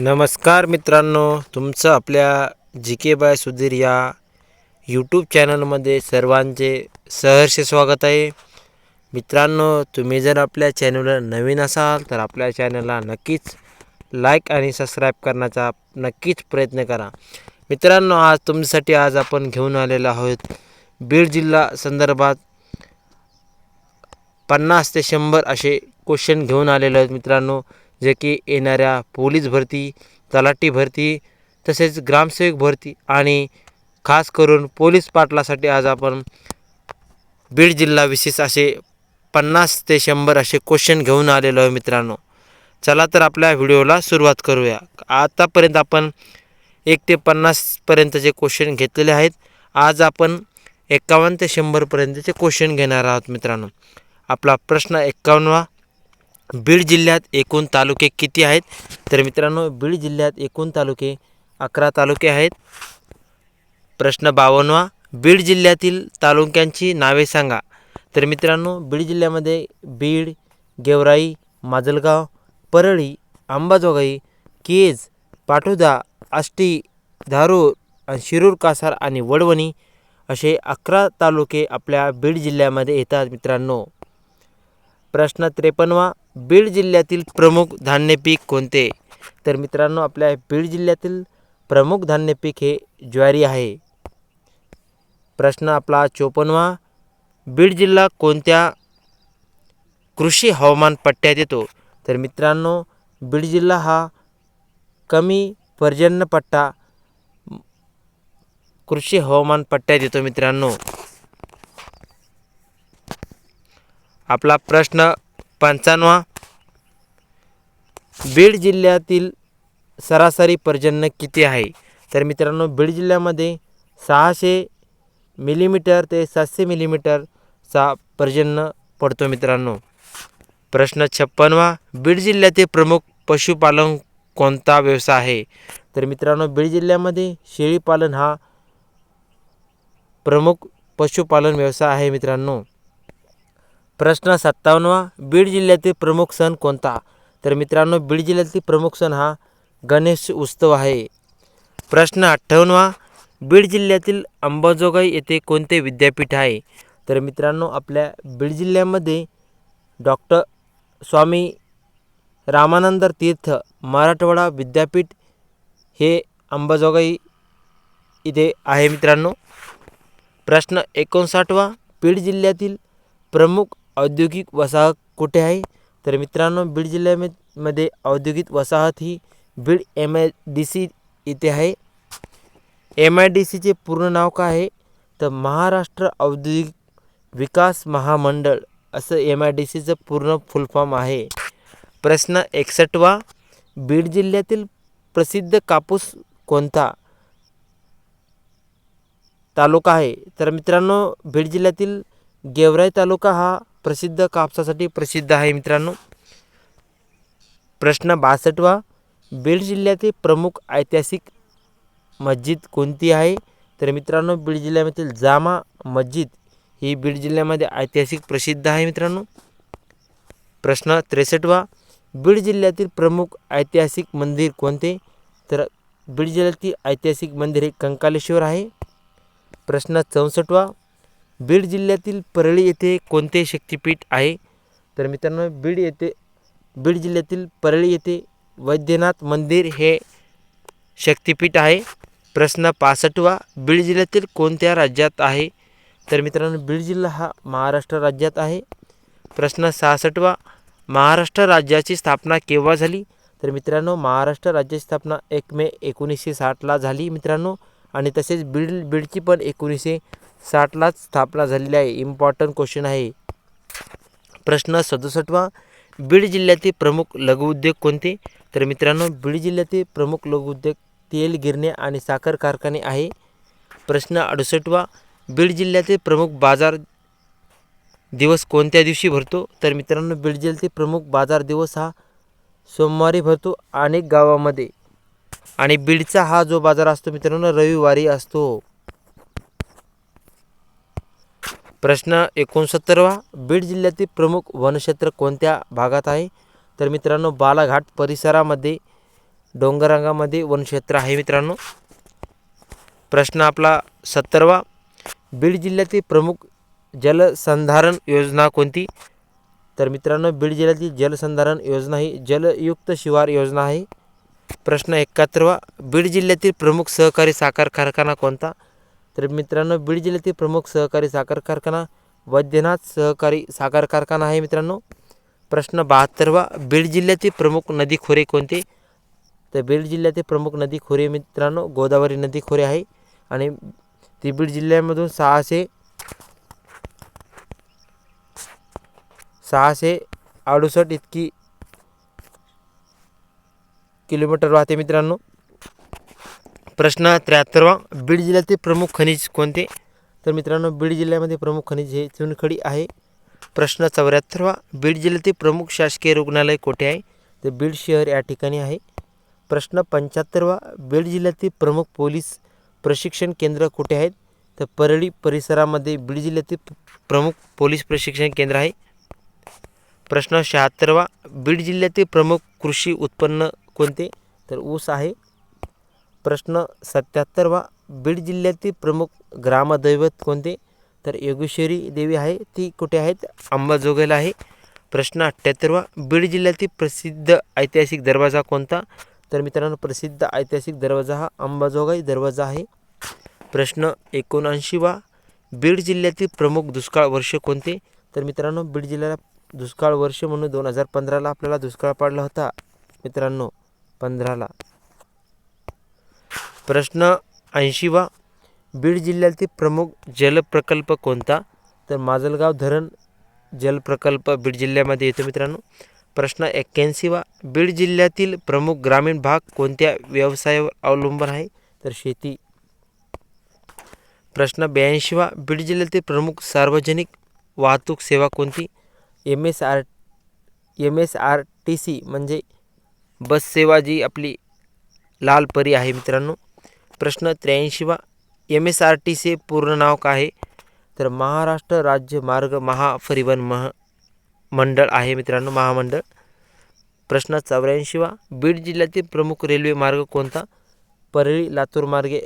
नमस्कार मित्रांनो तुमचं आपल्या जी के बाय सुधीर या यूट्यूब चॅनलमध्ये सर्वांचे सहर्ष स्वागत आहे. मित्रांनो तुम्ही जर आपल्या चॅनलवर नवीन असाल तर आपल्या चॅनलला नक्कीच लाईक आणि सबस्क्राईब करण्याचा नक्कीच प्रयत्न करा. मित्रांनो आज तुमच्यासाठी आज आपण घेऊन आलेलो आहोत बीड जिल्हा संदर्भात पन्नास ते शंभर असे क्वेश्चन घेऊन आलेले आहेत मित्रांनो. जे की येणाऱ्या पोलीस भरती तलाठी भरती तसेच ग्रामसेवक भरती आणि खास करून पोलीस पाटलासाठी आज आपण बीड जिल्हा विशेष असे पन्नास ते शंभर असे क्वेश्चन घेऊन आलेलो आहे मित्रांनो. चला तर आपल्या व्हिडिओला सुरुवात करूया. आतापर्यंत आपण एक ते पन्नासपर्यंतचे क्वेश्चन घेतलेले आहेत. आज आपण एकावन्न ते शंभरपर्यंतचे क्वेश्चन घेणार आहोत मित्रांनो. आपला प्रश्न एक्कावन्नवा बीड जिल्ह्यात एकूण तालुके किती आहेत? तर मित्रांनो बीड जिल्ह्यात एकूण तालुके अकरा तालुके आहेत. प्रश्न बावन्नवा बीड जिल्ह्यातील तालुक्यांची नावे सांगा. तर मित्रांनो बीड जिल्ह्यामध्ये बीड गेवराई माजलगाव परळी अंबाजोगाई केज पाटोदा आष्टी धारूर आणि शिरूर कासार आणि वडवणी असे अकरा तालुके आपल्या बीड जिल्ह्यामध्ये येतात मित्रांनो. प्रश्न त्रेपन्नवा बीड जिल्ह्यातील प्रमुख धान्य पीक कोणते? तर मित्रांनो आपल्या बीड जिल्ह्यातील प्रमुख धान्य पीक हे ज्वारी आहे. प्रश्न आपला चोपन्नवा. बीड जिल्हा कोणत्या कृषी हवामान पट्ट्यात येतो? तर मित्रांनो बीड जिल्हा हा कमी पर्जन्य पट्टा कृषी हवामान पट्ट्यात येतो मित्रांनो. आपला प्रश्न पंचाण्णवा. बीड जिल्ह्यातील सरासरी पर्जन्य किती आहे? तर मित्रांनो बीड जिल्ह्यामध्ये सहाशे मिलीमीटर ते सातशे मिलीमीटरचा पर्जन्य पडतो मित्रांनो. प्रश्न छप्पनवा. बीड जिल्ह्यातील प्रमुख पशुपालन कोणता व्यवसाय आहे? तर मित्रांनो बीड जिल्ह्यामध्ये शेळीपालन हा प्रमुख पशुपालन व्यवसाय आहे मित्रांनो. प्रश्न सत्तावन्नवा बीड जिल्ह्यातील प्रमुख सण कोणता? तर मित्रांनो बीड जिल्ह्यातील प्रमुख सण हा गणेश उत्सव आहे. प्रश्न अठ्ठावन्नवा बीड जिल्ह्यातील अंबाजोगाई येथे कोणते विद्यापीठ आहे? तर मित्रांनो आपल्या बीड जिल्ह्यामध्ये डॉक्टर स्वामी रामानंद तीर्थ मराठवाडा विद्यापीठ हे अंबाजोगाई इथे आहे मित्रांनो. प्रश्न एकोणसाठवा बीड जिल्ह्यातील प्रमुख औद्योगिक वसाहत कुठे आहे? तर मित्रांनो बीड जिल्ह्यामध्ये औद्योगिक वसाहत ही Beed M I D C इथे आहे. एम आय डी सीचे पूर्ण नाव काय आहे? तर महाराष्ट्र औद्योगिक विकास महामंडळ असं एम आय डी सीचं पूर्ण फुलफॉर्म आहे. प्रश्न एकसष्टवा बीड जिल्ह्यातील प्रसिद्ध कापूस कोणता तालुका आहे? तर मित्रांनो बीड जिल्ह्यातील गेवराई तालुका हा प्रसिद्ध कापसासाठी प्रसिद्ध आहे मित्रांनो. प्रश्न बासष्टवा बीड जिल्ह्यातील प्रमुख ऐतिहासिक मस्जिद कोणती आहे? तर मित्रांनो बीड जिल्ह्यामधील जामा मस्जिद ही बीड जिल्ह्यामध्ये ऐतिहासिक प्रसिद्ध आहे मित्रांनो. प्रश्न त्रेसष्टवा बीड जिल्ह्यातील प्रमुख ऐतिहासिक मंदिर कोणते? तर बीड जिल्ह्यातील ऐतिहासिक मंदिर हे कंकालेश्वर आहे. प्रश्न चौसष्टवा बीड जिल्ह्यातील परळी येथे कोणते शक्तिपीठ आहे? तर मित्रांनो बीड येथे बीड जिल्ह्यातील परळी येथे वैद्यनाथ मंदिर हे शक्तिपीठ आहे. प्रश्न पासष्टवा बीड जिल्ह्यातील कोणत्या राज्यात आहे? तर मित्रांनो बीड जिल्हा हा महाराष्ट्र राज्यात आहे. प्रश्न सहासष्टवा महाराष्ट्र राज्याची स्थापना केव्हा झाली? तर मित्रांनो महाराष्ट्र राज्याची स्थापना एक मे एकोणीसशे साठला झाली मित्रांनो. आणि तसेच बीड बीडची पण एकोणीसशे साठलाच स्थापना झालेली आहे. इम्पॉर्टंट क्वेश्चन आहे. प्रश्न सदुसष्टवा बीड जिल्ह्यातील प्रमुख लघुउद्योग कोणते? तर मित्रांनो बीड जिल्ह्यातील प्रमुख लघुउद्योग तेल गिरणे आणि साखर कारखाने आहे. प्रश्न अडुसष्टवा बीड जिल्ह्यातील प्रमुख बाजार दिवस कोणत्या दिवशी भरतो? तर मित्रांनो बीड जिल्ह्यातील प्रमुख बाजार दिवस हा सोमवारी भरतो अनेक गावामध्ये. आणि बीडचा हा जो बाजार असतो मित्रांनो रविवारी असतो. प्रश्न एकोणसत्तरवा. बीड जिल्ह्यातील प्रमुख वनक्षेत्र कोणत्या भागात आहे? तर मित्रांनो बालाघाट परिसरामध्ये डोंगररांगामध्ये वनक्षेत्र आहे मित्रांनो. प्रश्न आपला सत्तरवा. बीड जिल्ह्यातील प्रमुख जलसंधारण योजना कोणती? तर मित्रांनो बीड जिल्ह्यातील जलसंधारण योजना ही जलयुक्त शिवार योजना आहे. प्रश्न एकाहत्तरवा. बीड जिल्ह्यातील प्रमुख सहकारी साखर कारखाना कोणता? तर मित्रांनो बीड जिल्ह्यातील प्रमुख सहकारी साखर कारखाना वैद्यनाथ सहकारी साखर कारखाना आहे मित्रांनो. प्रश्न बहात्तरवा बीड जिल्ह्यातील प्रमुख नदी खोरे कोणते? तर बीड जिल्ह्यातील प्रमुख नदी खोरे मित्रांनो गोदावरी नदी खोरे आहे. आणि ती बीड जिल्ह्यामधून सहाशे सहाशे अडुसष्ट इतकी किलोमीटर वाहते मित्रांनो. प्रश्न त्र्याहत्तरवा. बीड जिल्ह्यातील प्रमुख खनिज कोणते? तर मित्रांनो बीड जिल्ह्यामध्ये प्रमुख खनिज हे चुनखडी आहे. प्रश्न चौऱ्याहत्तरवा. बीड जिल्ह्यातील प्रमुख शासकीय रुग्णालय कोठे आहे? तर बीड शहर या ठिकाणी आहे. प्रश्न पंच्याहत्तरवा. बीड जिल्ह्यातील प्रमुख पोलीस प्रशिक्षण केंद्र कुठे आहेत? तर परळी परिसरामध्ये बीड जिल्ह्यातील प्रमुख पोलीस प्रशिक्षण केंद्र आहे. प्रश्न शहात्तरवा. बीड जिल्ह्यातील प्रमुख कृषी उत्पन्न कोणते? तर ऊस आहे. प्रश्न सत्याहत्तरवा बीड जिल्ह्यातील प्रमुख ग्रामदैवत कोणते? तर योगेश्वरी देवी आहे. ती कुठे आहेत? अंबाजोगाईला आहे. प्रश्न अठ्ठ्याहत्तरवा बीड जिल्ह्यातील प्रसिद्ध ऐतिहासिक दरवाजा कोणता? तर मित्रांनो प्रसिद्ध ऐतिहासिक दरवाजा हा अंबाजोगाई दरवाजा आहे. प्रश्न एकोणऐंशीवा बीड जिल्ह्यातील प्रमुख दुष्काळ वर्ष कोणते? तर मित्रांनो बीड जिल्ह्याला दुष्काळ वर्ष म्हणून दोन हजार पंधराला आपल्याला दुष्काळ पडला होता. मित्रांनो पंधराला. प्रश्न ऐंशीवा बीड जिल्ह्यातील प्रमुख जलप्रकल्प कोणता? तर माजलगाव धरण जलप्रकल्प बीड जिल्ह्यामध्ये येतो मित्रांनो. प्रश्न एक्क्याऐंशीवा बीड जिल्ह्यातील प्रमुख ग्रामीण भाग कोणत्या व्यवसायावर अवलंबून आहे? तर शेती. प्रश्न ब्याऐंशीवा बीड जिल्ह्यातील प्रमुख सार्वजनिक वाहतूक सेवा कोणती? M S R M S R T C म्हणजे बस सेवा जी आपली लाल परी आहे मित्रांनो. प्रश्न त्र्याऐंशीवा M S R T C पूर्ण नाव काय आहे? तर महाराष्ट्र राज्य मार्ग महापरिवहन मह मंडळ आहे मित्रांनो महामंडळ. प्रश्न चौऱ्याऐंशीवा बीड जिल्ह्यातील प्रमुख रेल्वे मार्ग कोणता? परळी लातूर मार्गे.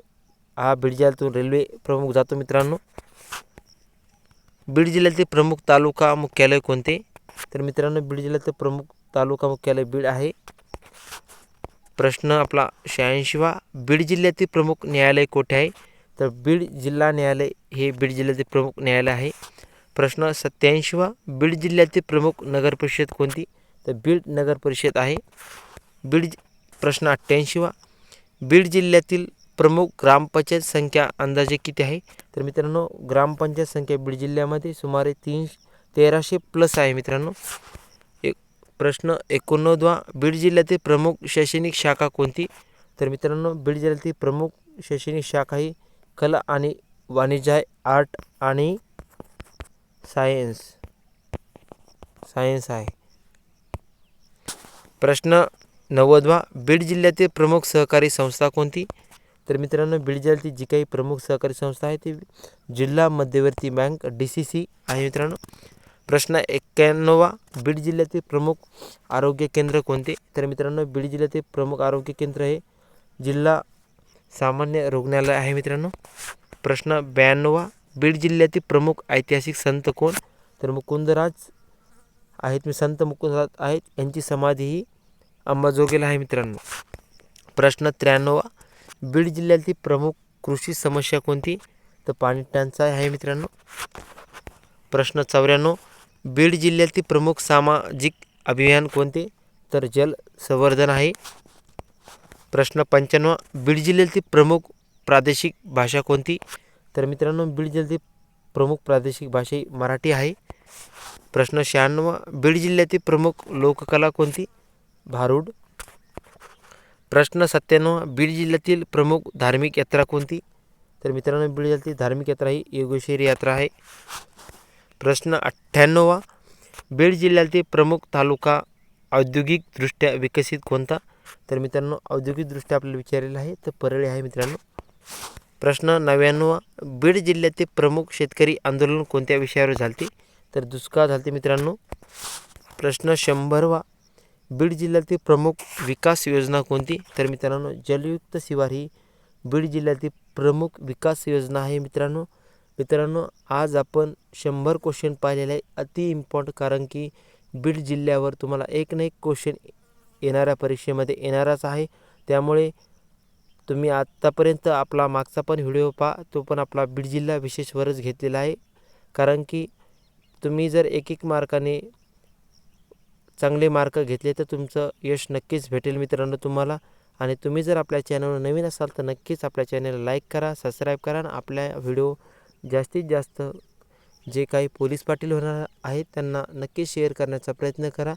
हा बीड जिल्ह्यातून रेल्वे प्रमुख जातो मित्रांनो. बीड जिल्ह्यातील प्रमुख तालुका मुख्यालय कोणते? तर मित्रांनो बीड जिल्ह्यातील प्रमुख तालुका मुख्यालय बीड आहे. प्रश्न आपला शहाऐंशीवा. बीड जिल्ह्यातील प्रमुख न्यायालय कोठे आहे? तर बीड जिल्हा न्यायालय हे बीड जिल्ह्यातील प्रमुख न्यायालय आहे. प्रश्न सत्याऐंशीवा. बीड जिल्ह्यातील प्रमुख नगर परिषद कोणती? तर बीड नगर परिषद आहे. बीड प्रश्न अठ्ठ्याऐंशीवा. बीड जिल्ह्यातील प्रमुख ग्रामपंचायत संख्या अंदाजे किती आहे? तर मित्रांनो ग्रामपंचायत संख्या बीड जिल्ह्यामध्ये सुमारे तीन तेराशे प्लस आहे मित्रांनो. प्रश्न एकोणनव्वदवा बीड जिल्ह्यातील प्रमुख शैक्षणिक शाखा कोणती? तर मित्रांनो बीड जिल्ह्यातील प्रमुख शैक्षणिक शाखा ही कला आणि वाणिज्य आहे आर्ट आणि सायन्स. सायन्स आहे. प्रश्न नव्वदवा. बीड जिल्ह्यातील प्रमुख सहकारी संस्था कोणती? तर मित्रांनो बीड जिल्ह्यातील जी काही प्रमुख सहकारी संस्था आहे ती जिल्हा मध्यवर्ती बँक डी सी सी आहे मित्रांनो. प्रश्न एक्क्याण्णवा. बीड जिल्ह्यातील प्रमुख आरोग्य केंद्र कोणते? तर मित्रांनो बीड जिल्ह्यातील प्रमुख आरोग्य केंद्र हे जिल्हा सामान्य रुग्णालय आहे मित्रांनो. प्रश्न ब्याण्णवा. बीड जिल्ह्यातील प्रमुख ऐतिहासिक संत कोण? तर मुकुंदराज आहेत मी संत मुकुंदराज आहेत. यांची समाधी ही अंबाजोगेला आहे मित्रांनो. प्रश्न त्र्याण्णवा. बीड जिल्ह्यातील प्रमुख कृषी समस्या कोणती? तर पाणी टंचाई आहे मित्रांनो. प्रश्न चौऱ्याण्णव. बीड जिल्ह्यातील प्रमुख सामाजिक अभियान कोणते? तर जल संवर्धन आहे. प्रश्न पंच्याण्णव. बीड जिल्ह्यातील प्रमुख प्रादेशिक भाषा कोणती? तर मित्रांनो बीड जिल्ह्यातील प्रमुख प्रादेशिक भाषा ही मराठी आहे. प्रश्न शहाण्णव. बीड जिल्ह्यातील प्रमुख लोककला कोणती? भारूड. प्रश्न सत्त्याण्णव. बीड जिल्ह्यातील प्रमुख धार्मिक यात्रा कोणती? तर मित्रांनो बीड जिल्ह्यातील धार्मिक यात्रा ही योगेश्वरी यात्रा आहे. प्रश्न अठ्ठ्याण्णववा बीड जिल्ह्यातील प्रमुख तालुका औद्योगिकदृष्ट्या विकसित कोणता? तर मित्रांनो औद्योगिकदृष्ट्या आपल्याला विचारलेलं आहे तर परळी आहे मित्रांनो. प्रश्न नव्याण्णवा बीड जिल्ह्यातील प्रमुख शेतकरी आंदोलन कोणत्या विषयावर झालते? तर दुष्काळ झालते मित्रांनो. प्रश्न शंभरवा बीड जिल्ह्यातील प्रमुख विकास योजना कोणती? तर मित्रांनो जलयुक्त शिवार ही बीड जिल्ह्यातील प्रमुख विकास योजना आहे मित्रांनो. मित्रांनो आज आपण शंभर क्वेश्चन पाहिलेले आहे अति इम्पॉर्टंट कारण की बीड जिल्ह्यावर तुम्हाला एक ना एक क्वेश्चन येणाऱ्या परीक्षेमध्ये येणारच आहे. त्यामुळे तुम्ही आत्तापर्यंत आपला मागचा पण व्हिडिओ पहा. तो पण आपला बीड जिल्हा विशेषवरच घेतलेला आहे. कारण की तुम्ही जर एक एक मार्काने चांगले मार्क घेतले तर तुमचं यश नक्कीच भेटेल मित्रांनो तुम्हाला. आणि तुम्ही जर आपल्या चॅनलवर नवीन असाल तर नक्कीच आपल्या चॅनलला लाईक करा सबस्क्राईब करा आणि आपल्या व्हिडिओ जास्तीत जास्त जे काही पोलीस पाटील होणार आहेत त्यांना नक्की शेअर करण्याचा प्रयत्न करा.